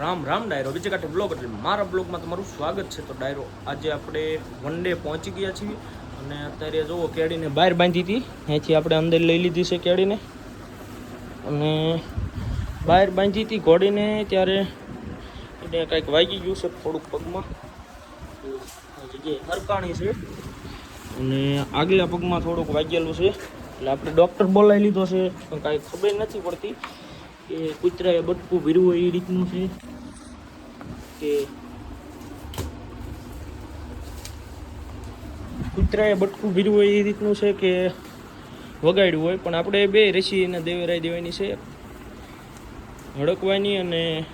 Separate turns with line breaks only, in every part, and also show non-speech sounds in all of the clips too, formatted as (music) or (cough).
રામ રામ ડાયરો. બીજે કાંઠે બ્લોગ એટલે મારા બ્લોગમાં તમારું સ્વાગત છે. તો ડાયરો, આજે આપણે વન ડે પહોંચી ગયા છીએ અને અત્યારે જુઓ કેળીને બહાર બાંધી હતી. અહીંથી આપણે અંદર લઈ લીધી છે કેળીને અને બહાર બાંધી હતી ઘોડીને ત્યારે એને કાંઈક વાગી ગયું છે થોડુંક પગમાં. જગ્યાએ હરકાણી છે. અને આગલા પગમાં થોડુંક વાગેલું છે. એટલે આપણે ડૉક્ટર બોલાવી લીધો છે, પણ કાંઈ ખબર નથી પડતી. કે કૂતરાએ બટકું ભીરવું એ રીતનું છે? કે કૂતરાએ બટકું ભીરવું એ રીતનું છે કે વગાડ્યું હોય? પણ આપણે બે રસી એને દેવરાઈ દેવાની છે. હડકવાની અને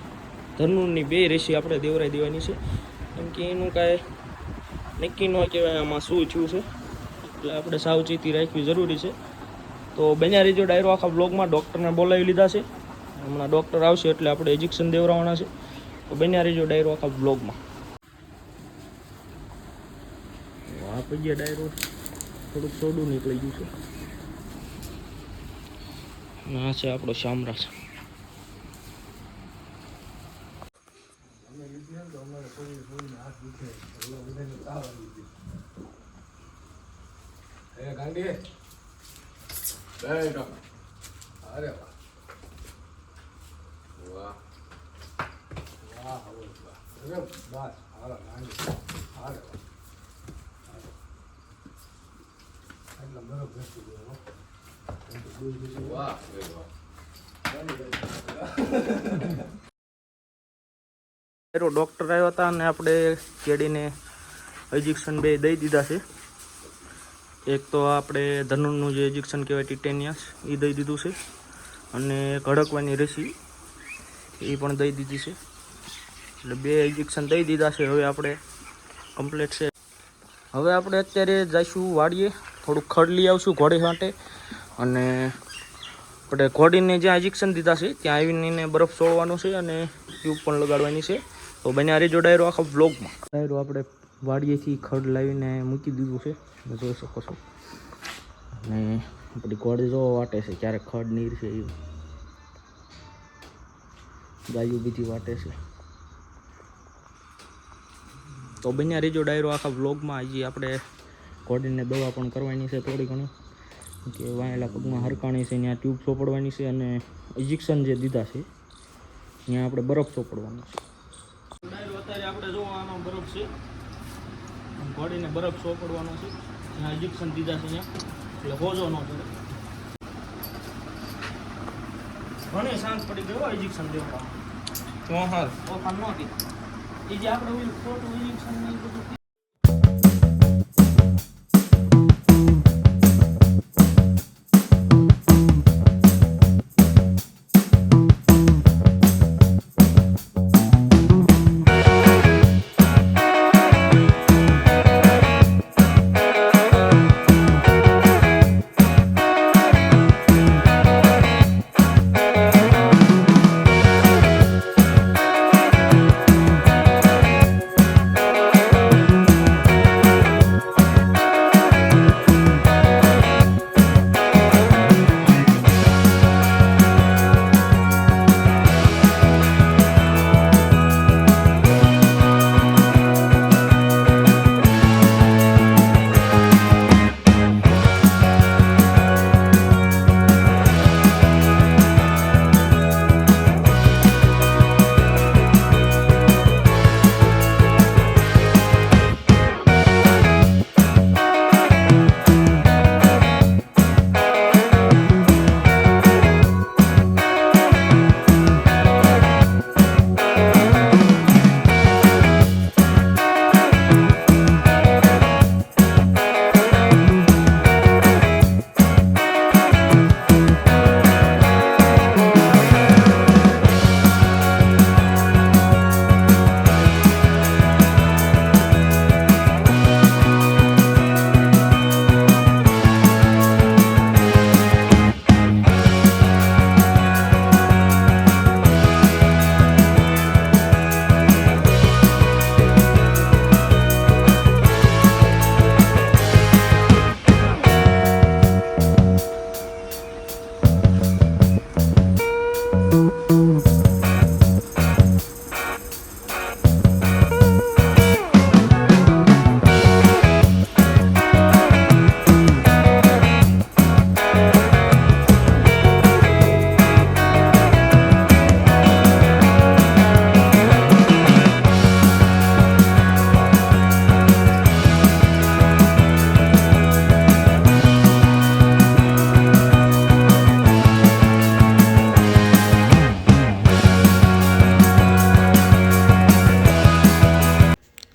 ધનુરની બે રસી આપણે દેવરાઈ દેવાની છે. કેમ કે એનું કાંઈ નક્કી ન કહેવાય આમાં શું થયું છે. એટલે આપણે સાવચેતી રાખવી જરૂરી છે. તો બન્યા રેજો ડાયરો. આખા બ્લોગમાં ડૉક્ટરને બોલાવી લીધા છે. હમણાં ડૉક્ટર આવશે એટલે આપણે ઇન્જેક્શન દેવરાવાના છે. તો બન્યા રહેજો ડાયરો આખા બ્લોગમાં આપી ગયા ડાયરો થોડુંક સોડું નીકળી ગયું છે. ના છે આપણો શામરાજ
ગાંડી અરે વાહ. વાહ વાહ હવે વાહ બસ હાલો ગાંડી વાહ એટલે બરો બેસી ગયો. વાહ વાહ
ડૉક્ટર આવ્યા હતા અને આપણે કેડીને ઇન્જેક્શન બે દઈ દીધા છે એક તો આપણે ધનુરનું જે ઇન્જેક્શન કહેવાય ટિટેનિયસ એ દઈ દીધું છે અને કડકવાની રસી એ પણ દઈ દીધી છે. એટલે બે ઇન્જેક્શન દઈ દીધા છે. હવે આપણે કમ્પ્લીટ છે. હવે આપણે અત્યારે જઈશું વાડીએ. થોડુંક ખડ લઈ આવશું ઘોડી માટે. અને આપણે ઘોડીને જ્યાં ઇન્જેક્શન દીધા છે, ત્યાં આવીને બરફ છોડવાનો છે અને ટ્યુબ પણ લગાડવાની છે. તો બને આ રેજો ડાયરો આખા બ્લોગમાં ડાયરો આપણે વાડીએથી ખડ લાવીને મૂકી દીધું છે. તમે જોઈ શકો છો. અને આપણી ઘોડી જોવા વાટે છે. ક્યારેક ખડ નીર છે એ ગાયું બીજી વાટે છે. તો બન્યા રેજો ડાયરો આખા બ્લોગમાં હજી આપણે ઘોડીને દવા પણ કરવાની છે થોડી ઘણી. કે વાયેલા પગમાં હરકાણી છે, ત્યાં ટ્યુબ ચોપડવાની છે અને ઇન્જેક્શન જે દીધા છે, ત્યાં આપણે બરફ ચોપડવાનો છે. ડાયરો અત્યારે આપણે જો બરફ છે. ઘોડીને બરફ ચોપડવાનો છે. ત્યાં ઇન્જેક્શન દીધા છે ત્યાં. એટલે હોજો ન ચડે ઘણી શાંત પડી ગયો ઇન્જેક્શન દેવા તો હાલ. ઓફર નહોતી એ જે આપણે ખોટું ઇન્જેક્શન બધું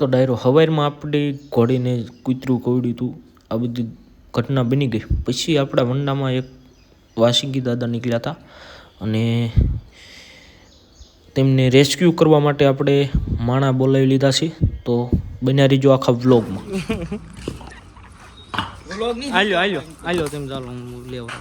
તો ડાયરો હવારમાં આપણે ઘોડીને કૂતરું કવડ્યું હતું આ બધી ઘટના બની ગઈ. પછી આપણા વંડામાં એક વાસિંગી દાદા નીકળ્યા હતા અને તેમને રેસ્ક્યુ કરવા માટે આપણે માણા બોલાવી લીધા છે. તો બન્યા રહીજો આખા વ્લોગમાં (laughs) આલ્યો આલ્યો આલ્યો તેમ ચાલો હું લેવા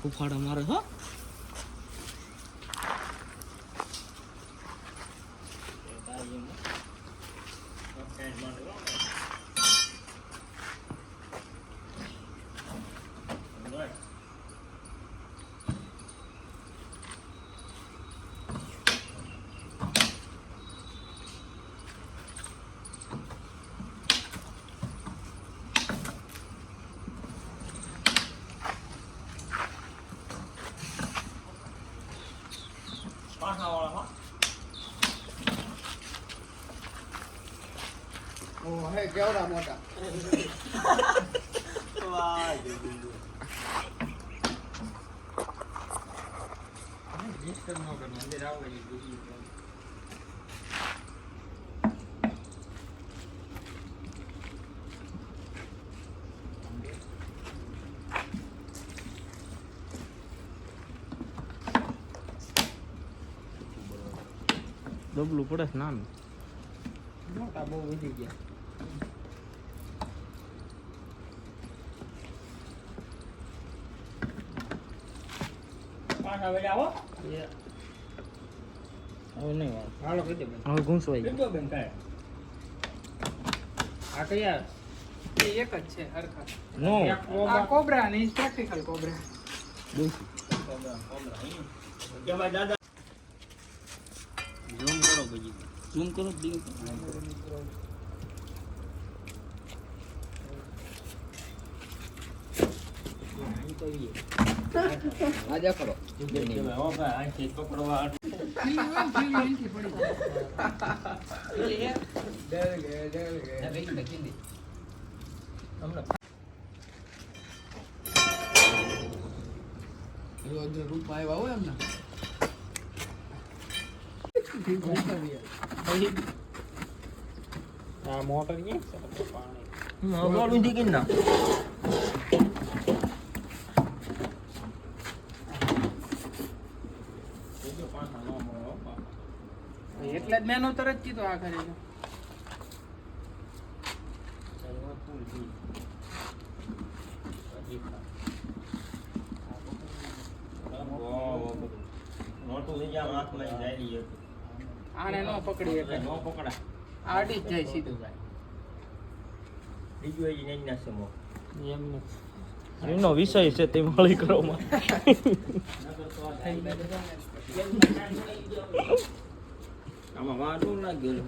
ફૂફાડા મારે હો.
ઓ હે. કેવડા મોટા?
ડબલું પડે સ્નાન
મોટા બહુ વધી ગયા.
હવે નહીં
હાલો દે બેન
હવે ઘૂંસવાઈ ગયું.
બેન કાંઈ આ કયા?
એ એક જ છે હરખા.
નો.
આ કોબરા ને પ્રેક્ટિકલ કોબરા
ઝૂમ કરો પછી ઝૂમ કરો દિલ
આ દેખાડો રૂપ આવ્યા હોય એમને
મોટર પાણી થી ના
એટલે જ મેનો તરત કીધું આ કરી આને નો પકડી શકે આડી જ જાય સીધું.
એમનો વિષય છે તે મળી કરવામાં (laughs) આમાં વાંધો ના ગયો